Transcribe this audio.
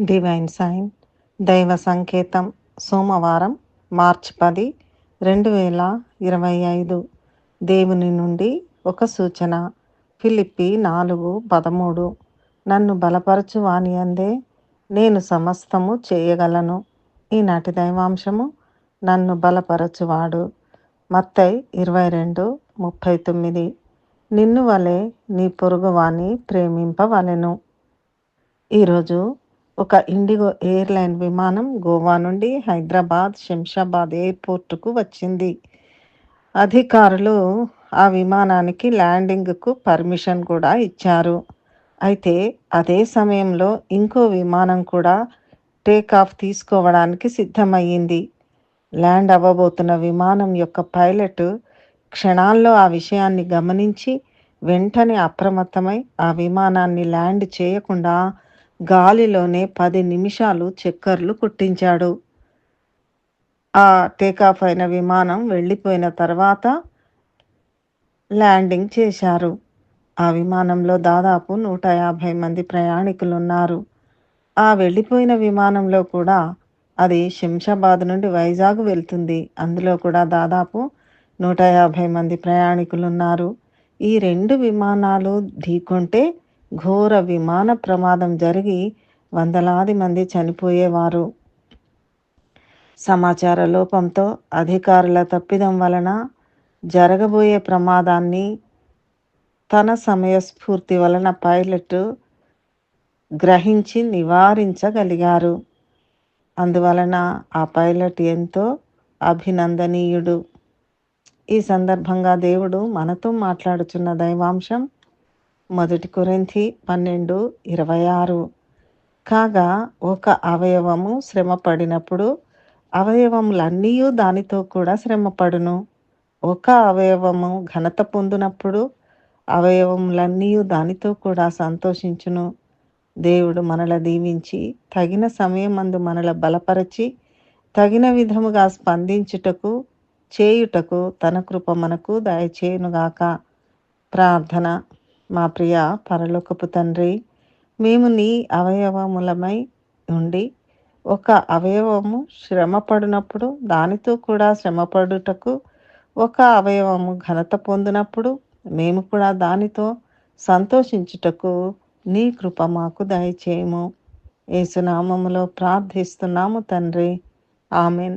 Divine sign దైవ సంకేతం సోమవారం మార్చ్ పది రెండు వేల ఇరవై ఐదు. దేవుని నుండి ఒక సూచన. ఫిలిప్పి నాలుగు పదమూడు. నన్ను బలపరచు వాని అందే నేను సమస్తము చేయగలను. ఈనాటి దైవాంశము నన్ను బలపరచువాడు మత్తై ఇరవై రెండు ముప్పై తొమ్మిది. నిన్ను వలె నీ పొరుగువాని ప్రేమింపవలెను ఈరోజు ఒక ఇండిగో ఎయిర్లైన్ విమానం గోవా నుండి హైదరాబాద్ శంషాబాద్ ఎయిర్పోర్టుకు వచ్చింది. అధికారులు ఆ విమానానికి ల్యాండింగ్కు పర్మిషన్ కూడా ఇచ్చారు. అయితే అదే సమయంలో ఇంకో విమానం కూడా టేక్ ఆఫ్ తీసుకోవడానికి సిద్ధమయ్యింది. ల్యాండ్ అవ్వబోతున్న విమానం యొక్క పైలట్ క్షణాల్లో ఆ విషయాన్ని గమనించి వెంటనే అప్రమత్తమై ఆ విమానాన్ని ల్యాండ్ చేయకుండా గాలిలోనే పది నిమిషాలు చక్కర్లు కుట్టించాడు. ఆ టేకాఫ్ అయిన విమానం వెళ్ళిపోయిన తర్వాత ల్యాండింగ్ చేశారు. ఆ విమానంలో దాదాపు నూట యాభై మంది ప్రయాణికులు ఉన్నారు ఆ వెళ్ళిపోయిన విమానంలో కూడా అది శంషాబాద్ నుండి వైజాగ్ వెళ్తుంది. అందులో కూడా దాదాపు నూట యాభై మంది ప్రయాణికులు ఉన్నారు ఈ రెండు విమానాలు ఢీకొంటే ఘోర విమాన ప్రమాదం జరిగి వందలాది మంది చనిపోయేవారు. సమాచార లోపంతో అధికారుల తప్పిదం వలన జరగబోయే ప్రమాదాన్ని తన సమయస్ఫూర్తి వలన పైలట్ గ్రహించి నివారించగలిగారు. అందువలన ఆ పైలట్ ఎంతో అభినందనీయుడు. ఈ సందర్భంగా దేవుడు మనతో మాట్లాడుచున్న దైవాంశం మొదటి కొరింథీ పన్నెండు ఇరవై ఆరు. కాగా ఒక అవయవము శ్రమ పడినప్పుడు అవయవములన్నీ దానితో కూడా శ్రమపడును ఒక అవయవము ఘనత పొందినప్పుడు అవయవములన్నీ దానితో కూడా సంతోషించును. దేవుడు మనల దీవించి తగిన సమయమందు మనల బలపరచి తగిన విధముగా స్పందించుటకు చేయుటకు తన కృప మనకు దయచేయునుగాక. ప్రార్థన. మా ప్రియ పరలోకపు తండ్రి మేము నీ అవయవములమై ఉండి ఒక అవయవము శ్రమపడినప్పుడు దానితో కూడా శ్రమపడుటకు ఒక అవయవము ఘనత పొందినప్పుడు మేము కూడా దానితో సంతోషించుటకు నీ కృప మాకు దయచేయము. ఏసునామములో ప్రార్థిస్తున్నాము తండ్రి. ఆమెన్.